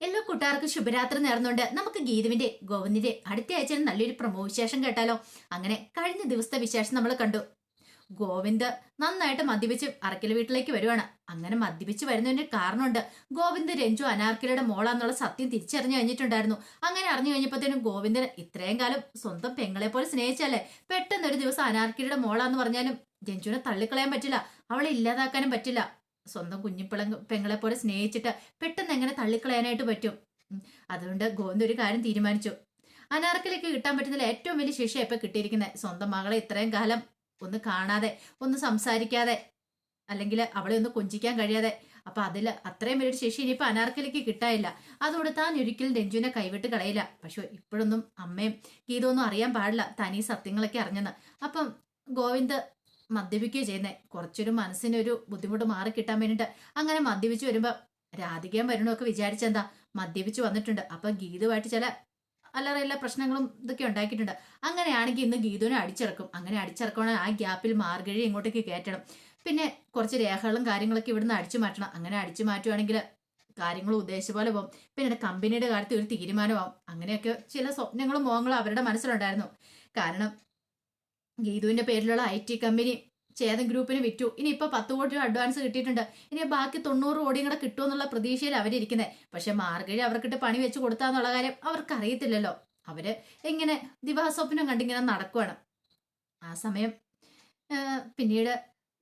എല്ലാ കൂട്ടുകാർക്കും ശുഭരാത്രി നേർന്നുകൊണ്ട് നമുക്ക് ഗീതുവിന്റെ ഗോവിന്ദിന്റെ അടുത്ത ആഴ്ച നല്ലൊരു പ്രമോ വിശേഷം കേട്ടാലോ? അങ്ങനെ കഴിഞ്ഞ ദിവസത്തെ വിശേഷം നമ്മൾ കണ്ടു. ഗോവിന്ദ് നന്നായിട്ട് മദ്യപിച്ച് അറക്കൽ വീട്ടിലേക്ക് വരുവാണ്. അങ്ങനെ മദ്യപിച്ച് വരുന്നതിന്റെ കാരണമുണ്ട്. ഗോവിന്ദ് രഞ്ജു അനാർക്കലിയുടെ മോളാന്നുള്ള സത്യം തിരിച്ചറിഞ്ഞു കഴിഞ്ഞിട്ടുണ്ടായിരുന്നു. അങ്ങനെ അറിഞ്ഞു കഴിഞ്ഞപ്പോഴത്തേനും ഗോവിന്ദന് ഇത്രയും കാലം സ്വന്തം പെങ്ങളെ പോലെ സ്നേഹിച്ചല്ലേ? പെട്ടെന്ന് ഒരു ദിവസം അനാർക്കലിയുടെ മോളാന്ന് പറഞ്ഞാലും രഞ്ജുവിനെ തള്ളിക്കളയാൻ പറ്റില്ല. അവളെ ഇല്ലാതാക്കാനും പറ്റില്ല. സ്വന്തം കുഞ്ഞിപ്പിള പെങ്ങളെ പോലെ സ്നേഹിച്ചിട്ട് പെട്ടെന്ന് എങ്ങനെ തള്ളിക്കളയാനായിട്ട് പറ്റും. അതുകൊണ്ട് ഗോവിന്ദ് ഒരു കാര്യം തീരുമാനിച്ചു. അനാർക്കലിക്ക് കിട്ടാൻ പറ്റുന്നതിൽ ഏറ്റവും വലിയ ശിക്ഷ ഇപ്പൊ കിട്ടിയിരിക്കുന്നത് സ്വന്തം മകളെ ഇത്രയും കാലം ഒന്ന് കാണാതെ ഒന്ന് സംസാരിക്കാതെ അല്ലെങ്കിൽ അവളെ ഒന്ന് കൊഞ്ചിക്കാൻ കഴിയാതെ. അപ്പൊ അതിൽ അത്രയും വലിയൊരു ശിക്ഷ ഇനിയിപ്പോ അനാർക്കലിക്ക് കിട്ടായില്ല അതുകൊണ്ട് താൻ ഒരിക്കലും രഞ്ജുവിനെ കൈവിട്ട് കളയില്ല. പക്ഷെ ഇപ്പോഴൊന്നും അമ്മയും ഗീതമൊന്നും അറിയാൻ പാടില്ല. തനി സത്യങ്ങളൊക്കെ അറിഞ്ഞെന്ന്. അപ്പം ഗോവിന്ദ് മദ്യപിക്കുകയോ ചെയ്യുന്നത് കുറച്ചൊരു മനസ്സിനൊരു ബുദ്ധിമുട്ട് മാറി കിട്ടാൻ വേണ്ടിയിട്ട് അങ്ങനെ മദ്യപിച്ച് വരുമ്പോൾ രാധികയും വരണമൊക്കെ വിചാരിച്ചെന്താ? മദ്യപിച്ച് വന്നിട്ടുണ്ട്. അപ്പം ഗീതുമായിട്ട് ചില അല്ലറ എല്ലാ പ്രശ്നങ്ങളും ഇതൊക്കെ ഉണ്ടാക്കിയിട്ടുണ്ട്. അങ്ങനെയാണെങ്കിൽ ഇന്ന് ഗീതുവിനെ അടിച്ചിറക്കും. അങ്ങനെ അടിച്ചിറക്കണ ആ ഗ്യാപ്പിൽ മാർഗഴി ഇങ്ങോട്ടേക്ക് കയറ്റണം. പിന്നെ കുറച്ച് രേഖകളും കാര്യങ്ങളൊക്കെ ഇവിടുന്ന് അടിച്ചു മാറ്റണം. അങ്ങനെ അടിച്ചു മാറ്റുവാണെങ്കിൽ കാര്യങ്ങൾ ഉദ്ദേശിച്ച പോലെ പോകും പിന്നെ കമ്പനിയുടെ കാര്യത്തിൽ ഒരു തീരുമാനമാവും. അങ്ങനെയൊക്കെ ചില സ്വപ്നങ്ങളും മോഹങ്ങളും അവരുടെ മനസ്സിലുണ്ടായിരുന്നു. കാരണം ഗീതുവിന്റെ പേരിലുള്ള ഐ ടി കമ്പനി ചേതൻ ഗ്രൂപ്പിന് വിറ്റു. ഇനി ഇപ്പൊ പത്ത് കോടി രൂപ അഡ്വാൻസ് കിട്ടിയിട്ടുണ്ട്. ഇനി ബാക്കി തൊണ്ണൂറ് കോടിയും കൂടെ കിട്ടുമെന്നുള്ള പ്രതീക്ഷയിൽ അവരിയ്ക്കുന്നത് പക്ഷെ മാർഗഴി അവർക്കിട്ട് പണി വെച്ച് കൊടുത്താന്നുള്ള കാര്യം അവർക്ക് അറിയത്തില്ലല്ലോ അവർ ഇങ്ങനെ ദിവാസ്വപ്നം കണ്ടിങ്ങനെ നടക്കുവാണ്. ആ സമയം പിന്നീട്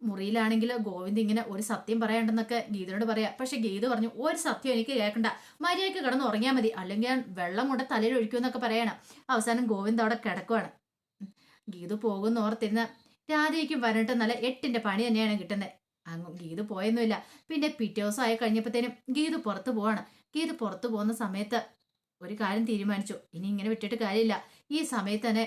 മുറിയിലാണെങ്കിൽ ഗോവിന്ദ് ഇങ്ങനെ ഒരു സത്യം പറയണ്ടെന്നൊക്കെ ഗീതയോട് പറയാം. പക്ഷെ ഗീത പറഞ്ഞു ഒരു സത്യം എനിക്ക് കേൾക്കണ്ട. മര്യാദയ്ക്ക് കിടന്ന് ഉറങ്ങിയാൽ മതി. അല്ലെങ്കിൽ ഞാൻ വെള്ളം കൊണ്ട് തലയിൽ ഒഴിക്കുമെന്നൊക്കെ പറയണം. അവസാനം ഗോവിന്ദ് അവിടെ കിടക്കുവാണ്. ഗീതു ഓർത്തിരുന്ന രാധയ്ക്കും വരട്ടെ നല്ല എട്ടിന്റെ പണി തന്നെയാണ് കിട്ടുന്നത്. അങ്ങ് ഗീത് പോയൊന്നുമില്ല. പിന്നെ പിറ്റേ ദിവസം ആയി കഴിഞ്ഞപ്പോഴത്തേനും ഗീത് പുറത്തു പോവാണ്. ഗീത് പുറത്തു പോകുന്ന സമയത്ത് ഒരു കാര്യം തീരുമാനിച്ചു. ഇനി ഇങ്ങനെ വിട്ടിട്ട് കാര്യമില്ല. ഈ സമയത്ത് തന്നെ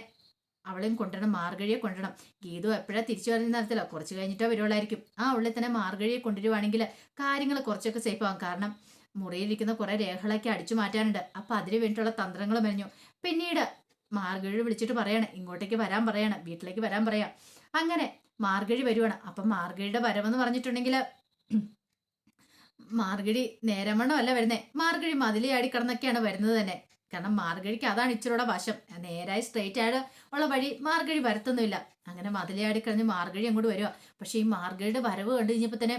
അവളെയും കൊണ്ടുവരണം മാർഗഴിയെ കൊണ്ടുവരണം. ഗീതു എപ്പോഴാണ് തിരിച്ചു വരുന്ന നടത്തില്ല കുറച്ച് കഴിഞ്ഞിട്ടോ വരുവുള്ളായിരിക്കും. ആ ഉള്ളിൽ തന്നെ മാർഗഴിയെ കൊണ്ടുവരുവാണെങ്കിൽ കാര്യങ്ങൾ കുറച്ചൊക്കെ സേഫ് ആവും. കാരണം മുറിയിലിരിക്കുന്ന കുറേ രേഖകളൊക്കെ അടിച്ചു മാറ്റാനുണ്ട്. അപ്പൊ അതിന് വേണ്ടിയിട്ടുള്ള തന്ത്രങ്ങൾ മെനഞ്ഞു. പിന്നീട് മാർഗഴി വിളിച്ചിട്ട് പറയാണ്. ഇങ്ങോട്ടേക്ക് വരാൻ പറയണം. വീട്ടിലേക്ക് വരാൻ പറയാം. അങ്ങനെ മാർഗഴി വരുവാണ്. അപ്പം മാർഗഴിയുടെ വരവെന്ന് പറഞ്ഞിട്ടുണ്ടെങ്കിൽ മാർഗഴി നേരമണ്ണം അല്ല വരുന്നേ. മാർഗഴി മതിലിയാടി കിടന്നൊക്കെയാണ് വരുന്നത് തന്നെ. കാരണം മാർഗഴിക്ക് അതാണ് ഇച്ചിരൂടെ വശം. നേരായി സ്ട്രെയിറ്റ് ആയിട്ട് ഉള്ള വഴി മാർഗഴി വരത്തൊന്നുമില്ല. അങ്ങനെ മതിലിയാടി കിടന്ന് മാർഗഴി അങ്ങോട്ട് വരിക പക്ഷെ ഈ മാർഗഴിയുടെ വരവ് കണ്ടു കഴിഞ്ഞപ്പോൾ തന്നെ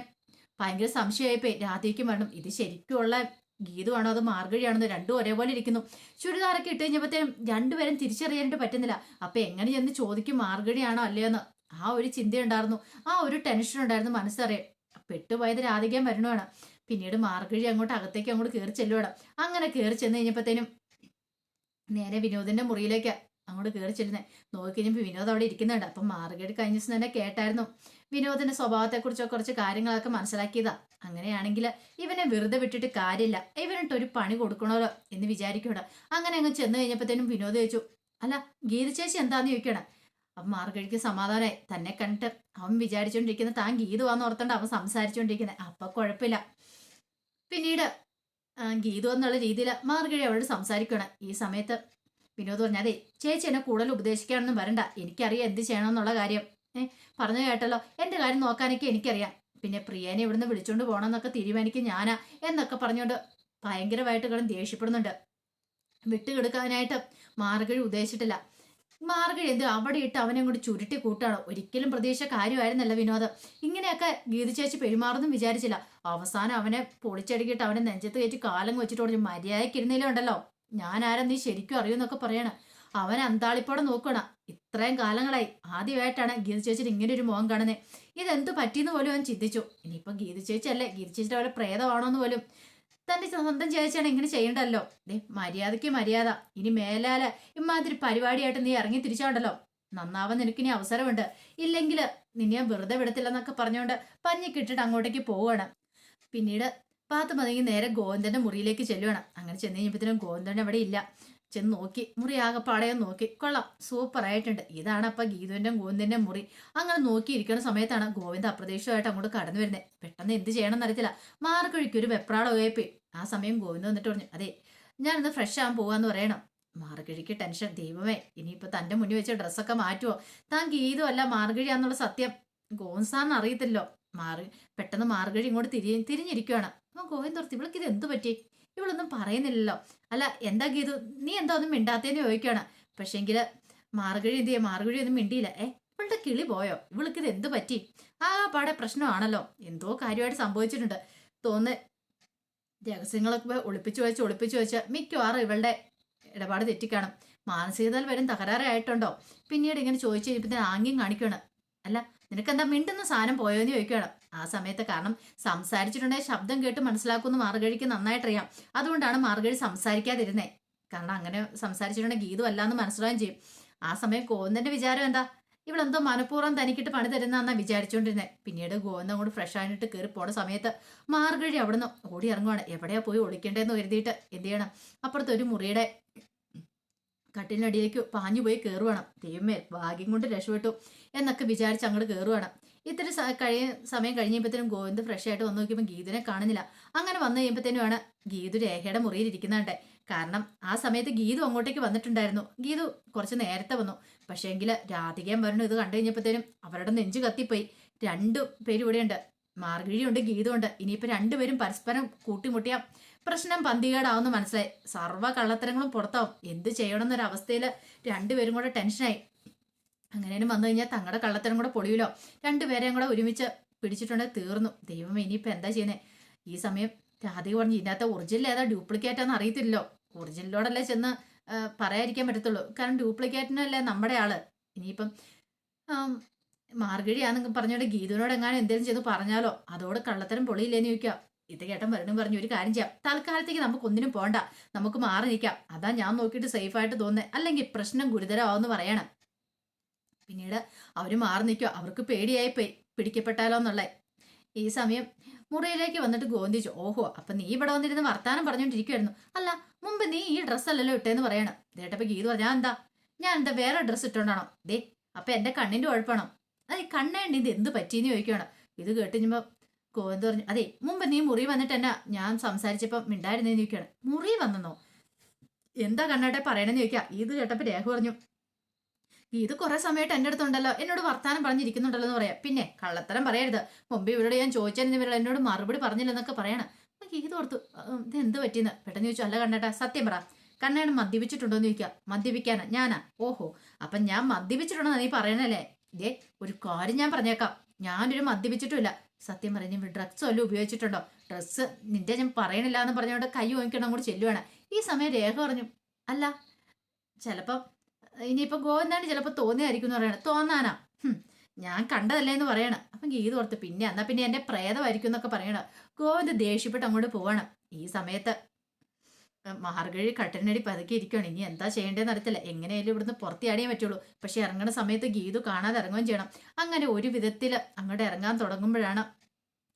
ഭയങ്കര സംശയമായിപ്പോയി. രാധയ്ക്കും വേണം. ഇത് ശരിക്കുമുള്ള ഗീതമാണോ അത് മാർഗഴിയാണെന്ന് രണ്ടും ഒരേപോലെ ഇരിക്കുന്നു. ചുരിദാറൊക്കെ ഇട്ട് കഴിഞ്ഞപ്പോഴത്തേനും രണ്ടുപേരും തിരിച്ചറിയാനായിട്ട് പറ്റുന്നില്ല. അപ്പൊ എങ്ങനെ ചെന്ന് ചോദിക്കും മാർഗഴിയാണോ അല്ലയോന്ന്. ആ ഒരു ചിന്തയുണ്ടായിരുന്നു. ആ ഒരു ടെൻഷൻ ഉണ്ടായിരുന്നു മനസ്സറിയാം പെട്ടുപോയത് രാധിക്കാൻ വരണമാണ് പിന്നീട് മാർഗഴി അങ്ങോട്ട് അകത്തേക്ക് അങ്ങോട്ട് കയറി ചെല്ലുവാണ്. അങ്ങനെ കയറി ചെന്ന് കഴിഞ്ഞപ്പോഴത്തേനും നേരെ വിനോദിന്റെ മുറിയിലേക്ക് അങ്ങോട്ട് കയറി ചെല്ലുന്നത് നോക്കിക്കഴിഞ്ഞപ്പോൾ വിനോദ് അവിടെ ഇരിക്കുന്നുണ്ട്. അപ്പം മാർഗഴി കഴിഞ്ഞ ദിവസം തന്നെ കേട്ടായിരുന്നു. വിനോദിന്റെ സ്വഭാവത്തെക്കുറിച്ചോ കുറച്ച് കാര്യങ്ങളൊക്കെ മനസ്സിലാക്കിയതാ. അങ്ങനെയാണെങ്കിൽ ഇവനെ വെറുതെ വിട്ടിട്ട് കാര്യമില്ല. ഇവനിട്ട് ഒരു പണി കൊടുക്കണമല്ലോ എന്ന് വിചാരിക്കണം അങ്ങനെ അങ്ങ് ചെന്ന് കഴിഞ്ഞപ്പോഴത്തേനും വിനോദ് ചോദിച്ചു അല്ല ഗീത ചേച്ചി എന്താന്ന് ചോദിക്കണം? അപ്പം മാർഗഴിക്ക് സമാധാനമായി തന്നെ കണ്ടിട്ട് അവൻ വിചാരിച്ചുകൊണ്ടിരിക്കുന്ന താൻ ഗീതുവാന്ന് ഓർത്തണ്ട് അവൻ സംസാരിച്ചുകൊണ്ടിരിക്കുന്നത് അപ്പൊ കുഴപ്പമില്ല പിന്നീട് ഗീതു എന്നുള്ള രീതിയിൽ മാർഗഴി അവളോട് സംസാരിക്കണം ഈ സമയത്ത് വിനോദ് പറഞ്ഞു അതെ ചേച്ചി എന്നെ കൂടുതൽ ഉപദേശിക്കാനൊന്നും വരണ്ട. എനിക്കറിയാം എന്ത് ചെയ്യണം എന്നുള്ള കാര്യം. ഏഹ് പറഞ്ഞു കേട്ടല്ലോ. എന്റെ കാര്യം നോക്കാനൊക്കെ എനിക്കറിയാം. പിന്നെ പ്രിയനെ ഇവിടുന്ന് വിളിച്ചോണ്ട് പോകണമെന്നൊക്കെ തീരുമാനിക്കും ഞാനാ എന്നൊക്കെ പറഞ്ഞുകൊണ്ട് ഭയങ്കരമായിട്ട് കിടന്ന് ദേഷ്യപ്പെടുന്നുണ്ട്. വിട്ടുകെടുക്കാനായിട്ട് മാർഗഴി ഉദ്ദേശിച്ചിട്ടില്ല. മാർഗഴി എന്ത്? അവിടെ ഇട്ട് അവനെ അങ്ങോട്ട് ചുരുട്ടി കൂട്ടാണ് ഒരിക്കലും പ്രതീക്ഷ കാര്യമായിരുന്നല്ല വിനോദ്. ഇങ്ങനെയൊക്കെ ഗീത ചേച്ചി പെരുമാറുന്നും വിചാരിച്ചില്ല. അവസാനം അവനെ പൊളിച്ചടുക്കിയിട്ട് അവനെ നെഞ്ചത്ത് കയറ്റി കാലം വെച്ചിട്ട് പറഞ്ഞു മര്യാദയ്ക്ക് ഇരുന്നില്ല ഉണ്ടല്ലോ ഞാൻ ആരാ നീ ശരിക്കും അറിയുമെന്നൊക്കെ പറയണം. അവൻ അന്താളിപ്പോടെ നോക്കണം ഇത്രയും കാലങ്ങളായി ആദ്യമായിട്ടാണ് ഗീത ചേച്ചി ഇങ്ങനെ ഒരു മുഖം കാണുന്നത്. ഇതെന്ത് പറ്റിയെന്ന് പോലും അവൻ ചിന്തിച്ചു. ഇനിയിപ്പോൾ ഗീത ചേച്ചി അല്ലേ ഗീത ചേച്ചിയുടെ പോലെ പ്രേതമാണോ എന്ന് പോലും തന്റെ സ്വന്തം ചേച്ചിയാണ് ഇങ്ങനെ ചെയ്യണ്ടല്ലോ. ദേ മര്യാദയ്ക്ക് മര്യാദ. ഇനി മേലാല ഇമാതിരി പരിപാടിയായിട്ട് നീ ഇറങ്ങി തിരിച്ചാണ്ടല്ലോ. നന്നാവാൻ നിനക്കിനി അവസരമുണ്ട്. ഇല്ലെങ്കിൽ നിന്നെ ഞാൻ വെറുതെ വിടത്തില്ലെന്നൊക്കെ പറഞ്ഞുകൊണ്ട് പഞ്ഞിക്കിട്ടിട്ട് അങ്ങോട്ടേക്ക് പോവുകയാണ് പിന്നീട് പാത്തുമതി നേരെ ഗോവിന്ദന്റെ മുറിയിലേക്ക് ചെല്ലുകയാണ് അങ്ങനെ ചെന്ന് കഴിഞ്ഞപ്പോഴത്തേനും ഗോവിന്ദൻ അവിടെ ഇല്ല. ചെന്ന് നോക്കി മുറി ആകെപ്പാടയോ നോക്കി. കൊള്ളാം സൂപ്പർ ആയിട്ടുണ്ട്. ഇതാണ് അപ്പൊ ഗീതുവിന്റെയും ഗോവിന്ദന്റെ മുറി. അങ്ങനെ നോക്കിയിരിക്കുന്ന സമയത്താണ് ഗോവിന്ദ് അപ്രതീക്ഷിതമായിട്ട് അങ്ങോട്ട് കടന്നു വരുന്നത്. പെട്ടെന്ന് എന്ത് ചെയ്യണം എന്നറിയത്തില്ല മാർക്കൊഴിക്ക് ഒരു വെപ്രാളമായിപ്പോയി ആ സമയം ഗോവിന്ദ് വന്നിട്ട് പറഞ്ഞു അതെ ഞാനിന്ന് ഫ്രഷ് ആകാൻ പോവാന്ന് പറയണം. മാർഗഴിക്ക് ടെൻഷൻ ദൈവമേ ഇനിയിപ്പോ തന്റെ മുന്നിൽ വെച്ച ഡ്രസ്സൊക്കെ മാറ്റുമോ താൻ ഗീതു അല്ല മാർഗഴിയാന്നുള്ള സത്യം. ഗോവിന്ദ്സാറിന് അറിയത്തില്ലോ. മാർ പെട്ടെന്ന് മാർഗഴി ഇങ്ങോട്ട് തിരി തിരിഞ്ഞിരിക്കുവാണ്. അപ്പൊ ഗോവിന്ദ് ഓർത്ത് ഇവൾക്ക് ഇത് എന്ത് പറ്റി? ഇവളൊന്നും പറയുന്നില്ലല്ലോ. അല്ല എന്താ ഗീതു? നീ എന്താ ഒന്നും മിണ്ടാത്തേന്ന് ചോദിക്കുകയാണ്. പക്ഷേങ്കിൽ മാർഗഴി എന്ത് ചെയ്യാം? മാർഗഴി ഒന്നും മിണ്ടിയില്ല. ഏ ഇവളുടെ കിളി പോയോ? ഇവൾക്ക് ഇത് എന്ത് പറ്റി? ആ പാടെ പ്രശ്നമാണല്ലോ. എന്തോ കാര്യമായിട്ട് സംഭവിച്ചിട്ടുണ്ട്. തോന്നുന്നു രഹസ്യങ്ങളൊക്കെ ഒളിപ്പിച്ചു വെച്ച് ഒളിപ്പിച്ചു വെച്ച് മിക്കവാറും ഇവളുടെ ഇടപാട് തെറ്റിക്കാണും. മാനസികതയിൽ വരും തകരാറായിട്ടുണ്ടോ പിന്നീട് ഇങ്ങനെ ചോദിച്ചു കഴിഞ്ഞപ്പോൾ ആംഗ്യം കാണിക്കുകയാണ്. അല്ല നിനക്കെന്താ മിണ്ടുന്ന സാധനം പോയോന്ന് ചോദിക്കുകയാണ്. ആ സമയത്ത് കാരണം സംസാരിച്ചിട്ടുണ്ടെങ്കിൽ ശബ്ദം കേട്ട് മനസ്സിലാക്കുമെന്ന് മാർഗഴിക്ക് നന്നായിട്ടറിയാം. അതുകൊണ്ടാണ് മാർഗഴി സംസാരിക്കാതിരുന്നേ. കാരണം അങ്ങനെ സംസാരിച്ചിട്ടുണ്ടെങ്കിൽ ഗീതു അല്ലാന്ന് മനസ്സിലാവുകയും ചെയ്യും. ആ സമയം ഗോവിന്ദന്റെ വിചാരം എന്താ? ഇവളെന്തോ മനഃപൂർവം തനിക്കിട്ട് പണി തരുന്നാന്നാ വിചാരിച്ചുകൊണ്ടിരുന്നത് പിന്നീട് ഗോവിന്ദൻ കൊണ്ട് ഫ്രഷ് ആയിട്ട് കയറി പോണ സമയത്ത് മാർഗഴി അവിടുന്ന് ഓടി ഇറങ്ങുവാണ്. എവിടെയാ പോയി ഒളിക്കേണ്ടതെന്ന് കരുതിയിട്ട് എന്ത് ചെയ്യണം? അപ്പുറത്ത് ഒരു മുറിയുടെ കട്ടിലിനടിയിലേക്ക് പാഞ്ഞു പോയി കയറുവാണ് ദൈവമേ ഭാഗ്യം കൊണ്ട് രക്ഷപ്പെട്ടു എന്നൊക്കെ വിചാരിച്ച് അങ്ങോട്ട് കയറുവാണ് ഇത്തിരി കഴിയ സമയം കഴിഞ്ഞപ്പോഴത്തേനും ഗോവിന്ദ് ഫ്രഷ് ആയിട്ട് വന്നു നോക്കിയപ്പോൾ ഗീതുനെ കാണുന്നില്ല. അങ്ങനെ വന്നു കഴിയുമ്പോഴത്തേനുമാണ് ഗീതു രേഖയുടെ മുറിയിൽ ഇരിക്കുന്നുണ്ട് കാരണം ആ സമയത്ത് ഗീതു അങ്ങോട്ടേക്ക് വന്നിട്ടുണ്ടായിരുന്നു. ഗീതു കുറച്ച് നേരത്തെ വന്നു. പക്ഷേങ്കിൽ രാധികയും വരണം ഇത് കണ്ടു കഴിഞ്ഞപ്പോഴത്തേനും അവരുടെ നെഞ്ചു കത്തിപ്പോയി. രണ്ടു പേരും ഇവിടെയുണ്ട്. മാർഗഴിയുണ്ട് ഗീതമുണ്ട് ഇനിയിപ്പോൾ രണ്ടുപേരും പരസ്പരം കൂട്ടിമുട്ടിയ പ്രശ്നം പന്തികേടാവുന്ന മനസ്സിലായി. സർവ കള്ളത്തരങ്ങളും പുറത്താവും. എന്ത് ചെയ്യണമെന്നൊരവസ്ഥയിൽ രണ്ടുപേരും കൂടെ ടെൻഷനായി. അങ്ങനെയും വന്നു കഴിഞ്ഞാൽ തങ്ങളുടെ കള്ളത്തരം കൂടെ പൊളിയുമല്ലോ രണ്ടുപേരെയും കൂടെ ഒരുമിച്ച് പിടിച്ചിട്ടുണ്ടെങ്കിൽ തീർന്നു. ദൈവം ഇനിയിപ്പോൾ എന്താ ചെയ്യുന്നത് ഈ സമയം രാധിക പറഞ്ഞു ഇതിനകത്ത് ഒറിജിനൽ ഏതാ ഡ്യൂപ്ലിക്കേറ്റ് ആണെന്ന് അറിയത്തില്ലല്ലോ. ഒറിജിനലോടല്ലേ ചെന്ന് പറയാതിരിക്കാൻ പറ്റത്തുള്ളൂ. കാരണം ഡ്യൂപ്ലിക്കേറ്റിനല്ലേ നമ്മുടെ ആൾ. ഇനിയിപ്പം ആം, മാർഗഴിയാന്ന് പറഞ്ഞോണ്ട് ഗീതുവിനോട് എങ്ങാനും എന്തെങ്കിലും ചെയ്ത് പറഞ്ഞാലോ? അതോട് കള്ളത്തരം പൊളിയില്ലേന്ന് ചോദിക്കാം. ഇത് കേട്ടൻ വരണം പറഞ്ഞു ഒരു കാര്യം ചെയ്യാം. തൽക്കാലത്തേക്ക് നമുക്ക് ഒന്നിനും പോണ്ട. നമുക്ക് മാറി നിൽക്കാം അതാ ഞാൻ നോക്കിയിട്ട് സേഫ് ആയിട്ട് തോന്നുന്നത് അല്ലെങ്കിൽ പ്രശ്നം ഗുരുതരമാവെന്ന് പറയണം. പിന്നീട് അവർ മാറി നിൽക്കുക അവർക്ക് പേടിയായി പിടിക്കപ്പെട്ടാലോ എന്നുള്ള ഈ സമയം മുറിയിലേക്ക് വന്നിട്ട് ഗോന്തിച്ചു ഓഹോ അപ്പൊ നീ ഇവിടെ വന്നിരുന്ന് വർത്താനം പറഞ്ഞോണ്ടിരിക്കുവായിരുന്നു. അല്ല മുമ്പ് നീ ഈ ഡ്രസ്സ് അല്ലല്ലോ ഇട്ടേന്ന് പറയണം. ദേട്ടപ്പം ഗീത് പറഞ്ഞാ എന്താ? ഞാൻ എന്താ വേറെ ഡ്രസ്സ് ഇട്ടോണ്ടാണോ? ദേ അപ്പൊ എന്റെ കണ്ണിന്റെ കുഴപ്പമാണോ അതെ കണ്ണേണ്ടി ഇത് എന്ത് പറ്റിയെന്ന് ചോദിക്കുകയാണ് ഇത് കേട്ടുകഴിഞ്ഞപ്പോ ഗോവിന്ദ് പറഞ്ഞു അതെ മുമ്പ് നീ മുറി വന്നിട്ട് എന്നാ ഞാൻ സംസാരിച്ചപ്പോ മിണ്ടായിരുന്നേന്ന് ചോദിക്കുകയാണ് മുറി വന്നെന്നോ എന്താ കണ്ണാട്ടെ പറയണെന്ന് ചോദിക്കുക ഇത് കേട്ടപ്പോ രേഖ പറഞ്ഞു ഇത് കുറെ സമയമായിട്ട് എന്റെ അടുത്തുണ്ടല്ലോ. എന്നോട് വർത്താനം പറഞ്ഞിരിക്കുന്നുണ്ടല്ലോ എന്ന് പറയാം. പിന്നെ കള്ളത്തരം പറയരുത്. മുമ്പ് ഇവരോട് ഞാൻ ചോദിച്ചതിന് ഇവരോട് എന്നോട് മറുപടി പറഞ്ഞില്ലെന്നൊക്കെ പറയണം. അപ്പൊ ഗീത ഓർത്തു ഇത് എന്ത് പറ്റിയെന്ന്? പെട്ടെന്ന് ചോദിച്ചു അല്ല കണ്ണേട്ടാ സത്യം പറ. കണ്ണേണ് മദ്യപിച്ചിട്ടുണ്ടോ എന്ന് ചോദിക്കുക. മദ്യപിക്കാനാ? ഞാനാ? ഓഹോ. അപ്പൊ ഞാൻ മദ്യപിച്ചിട്ടുണ്ടോ നീ പറയണല്ലേ ഇതേ ഒരു കാര്യം ഞാൻ പറഞ്ഞേക്കാം. ഞാനൊരു മദ്യപിച്ചിട്ടുമില്ല. സത്യം പറഞ്ഞ ഡ്രഗ്സ് വല്ലതും ഉപയോഗിച്ചിട്ടുണ്ടോ? ഡ്രസ്സ് നിന്റെ ഞാൻ പറയണില്ല എന്ന് പറഞ്ഞുകൊണ്ട് കൈ വാങ്ങിക്കണം കൂടി ചെല്ലുവാണ്. ഈ സമയം രേഖ പറഞ്ഞു അല്ല ചിലപ്പം ഇനിയിപ്പോ ഗോവിന്ദാണ് ചിലപ്പോ തോന്നിയായിരിക്കും എന്ന് പറയണ. തോന്നാനാ. ഞാൻ കണ്ടതല്ലേ എന്ന് പറയണം. അപ്പം ഗീത് ഓർത്ത് പിന്നെ എന്നാ പിന്നെ എന്റെ പ്രേതമായിരിക്കും എന്നൊക്കെ പറയണം. ഗോവിന്ദ് ദേഷ്യപ്പെട്ട് അങ്ങോട്ട് പോവണം. ഈ സമയത്ത് മാർഗഴി കട്ടനടി പതുക്കി ഇരിക്കുകയാണ് ഇനി എന്താ ചെയ്യേണ്ടതെന്ന് അറിയത്തില്ല. എങ്ങനെയായാലും ഇവിടുന്ന് പുറത്തിയാടിയേ പറ്റുള്ളൂ. പക്ഷെ ഇറങ്ങുന്ന സമയത്ത് ഗീതു കാണാതെ ഇറങ്ങുകയും ചെയ്യണം. അങ്ങനെ ഒരു വിധത്തിൽ അങ്ങോട്ട് ഇറങ്ങാൻ തുടങ്ങുമ്പോഴാണ്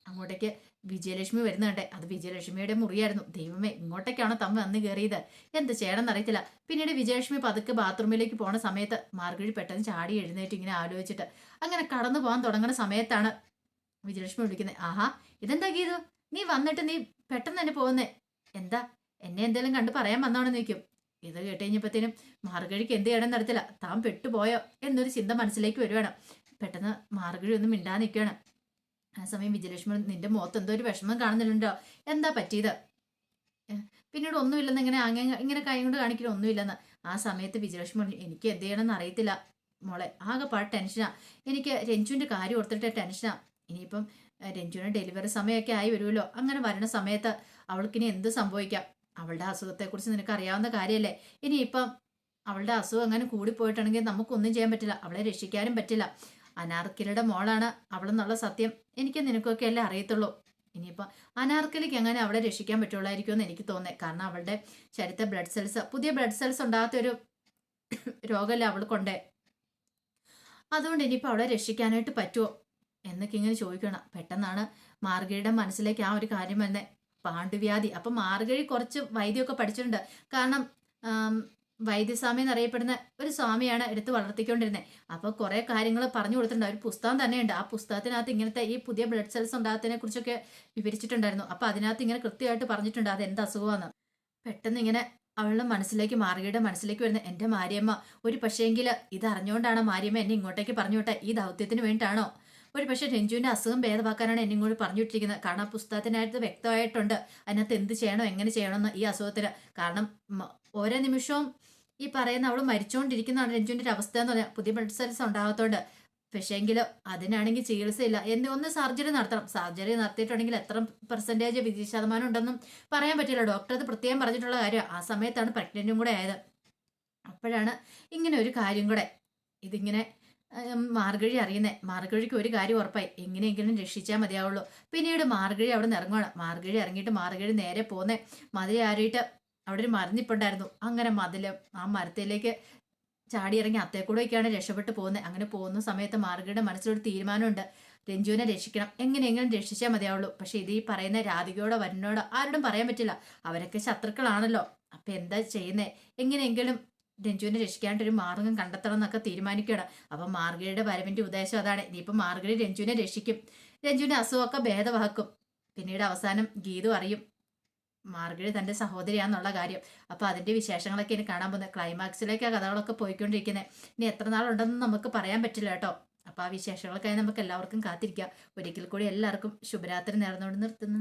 അങ്ങോട്ടേക്ക് വിജയലക്ഷ്മി വരുന്നുണ്ട് അത് വിജയലക്ഷ്മിയുടെ മുറിയായിരുന്നു. ദൈവമേ ഇങ്ങോട്ടേക്കാണ് തമ്മ വന്ന് കയറിയത്? എന്ത് ചെയ്യണമെന്ന് അറിയത്തില്ല. പിന്നീട് വിജയലക്ഷ്മി പതുക്കെ ബാത്റൂമിലേക്ക് പോണ സമയത്ത് മാർഗഴി പെട്ടെന്ന് ചാടി എഴുന്നേറ്റ് ഇങ്ങനെ ആലോചിച്ചിട്ട് അങ്ങനെ കടന്നു പോകാൻ തുടങ്ങുന്ന സമയത്താണ് വിജയലക്ഷ്മി വിളിക്കുന്നത് ആഹാ ഇതെന്താ ഗീതു? നീ വന്നിട്ട് നീ പെട്ടെന്ന് തന്നെ പോകുന്നേ. എന്താ? എന്നെ എന്തെങ്കിലും കണ്ട് പറയാൻ വന്നോണെന്ന് നിൽക്കും ഇത് കേട്ട് കഴിഞ്ഞപ്പോഴത്തേനും മാർഗഴിക്ക് എന്ത് ചെയ്യണം നടത്തില്ല താൻ പെട്ടുപോയോ? എന്നൊരു ചിന്ത മനസ്സിലേക്ക് വരുവാണ്. പെട്ടെന്ന് മാർഗഴി ഒന്നും മിണ്ടാതെ നിൽക്കുകയാണ് ആ സമയം വിജയലക്ഷ്മി നിന്റെ മുഖത്ത് എന്തോ ഒരു വിഷമം കാണുന്നുണ്ടോ? എന്താ പറ്റിയത്? പിന്നീട് ഒന്നുമില്ലെന്ന് ഇങ്ങനെ അങ്ങ ഇങ്ങനെ കൈ കൊണ്ട് കാണിക്കലും ഒന്നുമില്ലെന്ന്. ആ സമയത്ത് വിജയലക്ഷ്മി എനിക്ക് എന്ത് ചെയ്യണമെന്ന് അറിയത്തില്ല മോളെ ആകെപ്പാട് ടെൻഷനാ എനിക്ക് രഞ്ജുവിന്റെ കാര്യം ഓർത്തിട്ട് ടെൻഷനാ ഇനിയിപ്പം രഞ്ജുവിന് ഡെലിവറി സമയമൊക്കെ ആയി വരുമല്ലോ. അങ്ങനെ വരുന്ന സമയത്ത് അവൾക്കിനി എന്ത് സംഭവിക്കാം? അവളുടെ അസുഖത്തെക്കുറിച്ച് നിനക്ക് അറിയാവുന്ന കാര്യമല്ലേ ഇനിയിപ്പം അവളുടെ അസുഖം അങ്ങനെ കൂടിപ്പോയിട്ടുണ്ടെങ്കിൽ നമുക്കൊന്നും ചെയ്യാൻ പറ്റില്ല. അവളെ രക്ഷിക്കാനും പറ്റില്ല. അനാർക്കിലയുടെ മോളാണ് അവളെന്നുള്ള സത്യം എനിക്ക് നിനക്കൊക്കെ അല്ലേ അറിയത്തുള്ളൂ. ഇനിയിപ്പോൾ അനാർക്കിലിക്ക് എങ്ങനെ അവളെ രക്ഷിക്കാൻ പറ്റുള്ളായിരിക്കും എന്ന് എനിക്ക് തോന്നേ കാരണം അവളുടെ ശരീരത്തെ ബ്ലഡ് സെൽസ് പുതിയ ബ്ലഡ് സെൽസ് ഉണ്ടാകാത്തൊരു രോഗമല്ല കൊണ്ടേ. അതുകൊണ്ട് ഇനിയിപ്പോൾ അവളെ രക്ഷിക്കാനായിട്ട് പറ്റുമോ എന്നൊക്കെ ഇങ്ങനെ ചോദിക്കണം. പെട്ടെന്നാണ് മാർഗഴിയുടെ മനസ്സിലേക്ക് ആ ഒരു കാര്യം വന്നേ പാണ്ഡുവ്യാധി. അപ്പം മാർഗഴി കുറച്ച് വൈദ്യമൊക്കെ പഠിച്ചിട്ടുണ്ട്. കാരണം വൈദ്യസ്വാമി എന്നറിയപ്പെടുന്ന ഒരു സ്വാമിയാണ് എടുത്ത് വളർത്തിക്കൊണ്ടിരുന്നത് അപ്പോൾ കുറേ കാര്യങ്ങൾ പറഞ്ഞു കൊടുത്തിട്ടുണ്ട്. ഒരു പുസ്തകം തന്നെയുണ്ട്. ആ പുസ്തകത്തിനകത്ത് ഇങ്ങനത്തെ ഈ പുതിയ ബ്ലഡ് സെൽസ് ഉണ്ടാകത്തിനെ കുറിച്ചൊക്കെ വിവരിച്ചിട്ടുണ്ടായിരുന്നു. അപ്പോൾ അതിനകത്ത് ഇങ്ങനെ കൃത്യമായിട്ട് പറഞ്ഞിട്ടുണ്ട്. അത് എന്ത് അസുഖമാണ് പെട്ടെന്ന് ഇങ്ങനെ അവളുടെ മനസ്സിലേക്ക് മാറിയുടെ മനസ്സിലേക്ക് വരുന്ന എന്റെ മാരിയമ്മ ഒരു പക്ഷേങ്കിൽ ഇത് അറിഞ്ഞുകൊണ്ടാണ് മാരിയമ്മ എന്നെ ഇങ്ങോട്ടേക്ക് പറഞ്ഞു ഈ ദൗത്യത്തിന് വേണ്ടിയിട്ടാണോ? ഒരു പക്ഷേ രഞ്ജുവിന്റെ അസുഖം ഭേദമാക്കാനാണ് എന്നെ ഇങ്ങോട്ട് പറഞ്ഞു വിട്ടിരിക്കുന്നത്. കാരണം ആ പുസ്തകത്തിനകത്ത് വ്യക്തമായിട്ടുണ്ട്. അതിനകത്ത് എന്ത് ചെയ്യണോ എങ്ങനെ ചെയ്യണമെന്ന് ഈ അസുഖത്തിന്. കാരണം ഓരോ നിമിഷവും ഈ പറയുന്ന അവൾ മരിച്ചുകൊണ്ടിരിക്കുന്നതാണ് രഞ്ജുവിന്റെ ഒരു അവസ്ഥ എന്ന് പറഞ്ഞാൽ പുതിയ ബ്ലഡ് സെൽസ് ഉണ്ടാകത്തോണ്ട് പക്ഷേങ്കിൽ അതിനാണെങ്കിൽ ചികിത്സയില്ല. എന്ത് ഒന്ന് സർജറി നടത്തണം. സർജറി നടത്തിയിട്ടുണ്ടെങ്കിൽ എത്ര പെർസെന്റേജ് വിജയ ശതമാനം ഉണ്ടെന്നും പറയാൻ പറ്റില്ല. ഡോക്ടർ അത് പ്രത്യേകം പറഞ്ഞിട്ടുള്ള കാര്യം ആ സമയത്താണ് പ്രഗ്നന്റും കൂടെ ആയത്. അപ്പോഴാണ് ഇങ്ങനെ ഒരു കാര്യം കൂടെ. ഇതിങ്ങനെ മാർഗഴി അറിയുന്നത് മാർഗഴിക്ക് ഒരു കാര്യം ഉറപ്പായി. എങ്ങനെയെങ്കിലും രക്ഷിച്ചാൽ മതിയാവുള്ളൂ. പിന്നീട് മാർഗഴി അവിടെ നിന്ന് ഇറങ്ങുകയാണ് മാർഗഴി ഇറങ്ങിയിട്ട് മാർഗഴി നേരെ പോകുന്നത് മതിൽ അവിടെ ഒരു മരന്നിപ്പുണ്ടായിരുന്നു. അങ്ങനെ മതിൽ ആ മരത്തിലേക്ക് ചാടി ഇറങ്ങി അത്തേക്കൂടെയൊക്കെയാണ് രക്ഷപ്പെട്ട് പോകുന്നത്. അങ്ങനെ പോകുന്ന സമയത്ത് മാർഗയുടെ മനസ്സിലൊരു തീരുമാനമുണ്ട്. രഞ്ജുവിനെ രക്ഷിക്കണം. എങ്ങനെയെങ്കിലും രക്ഷിച്ചാൽ മതിയാവുള്ളൂ. പക്ഷെ ഇത് ഈ പറയുന്ന രാധികയോടോ വരനോടോ ആരോടും പറയാൻ പറ്റില്ല. അവരൊക്കെ ശത്രുക്കളാണല്ലോ. അപ്പൊ എന്താ ചെയ്യുന്നേ? എങ്ങനെയെങ്കിലും രഞ്ജുവിനെ ഒരു മാർഗം കണ്ടെത്തണം എന്നൊക്കെ തീരുമാനിക്കുകയാണ്. അപ്പൊ മാർഗയുടെ വരവിന്റെ ഉദ്ദേശം അതാണ്. ഇനിയിപ്പോ മാർഗഴി രഞ്ജുവിനെ രക്ഷിക്കും. രഞ്ജുവിന്റെ അസുഖമൊക്കെ ഭേദമാക്കും. പിന്നീട് അവസാനം ഗീതു അറിയും. മാർഗഴി തന്റെ സഹോദരിയാന്നുള്ള കാര്യം. അപ്പോൾ അതിന്റെ വിശേഷങ്ങളൊക്കെ ഇനി കാണാൻ പോകുന്നത്. ക്ലൈമാക്സിലേക്ക് ആ കഥകളൊക്കെ പോയിക്കൊണ്ടിരിക്കുന്നത് ഇനി എത്ര നാളുണ്ടെന്ന് നമുക്ക് പറയാൻ പറ്റില്ല കേട്ടോ. അപ്പോൾ ആ വിശേഷങ്ങളൊക്കെ നമുക്ക് എല്ലാവർക്കും കാത്തിരിക്കാം. ഒരിക്കൽ കൂടി എല്ലാവർക്കും ശുഭരാത്രി നേർന്നുകൊണ്ട് നിർത്തുന്നു.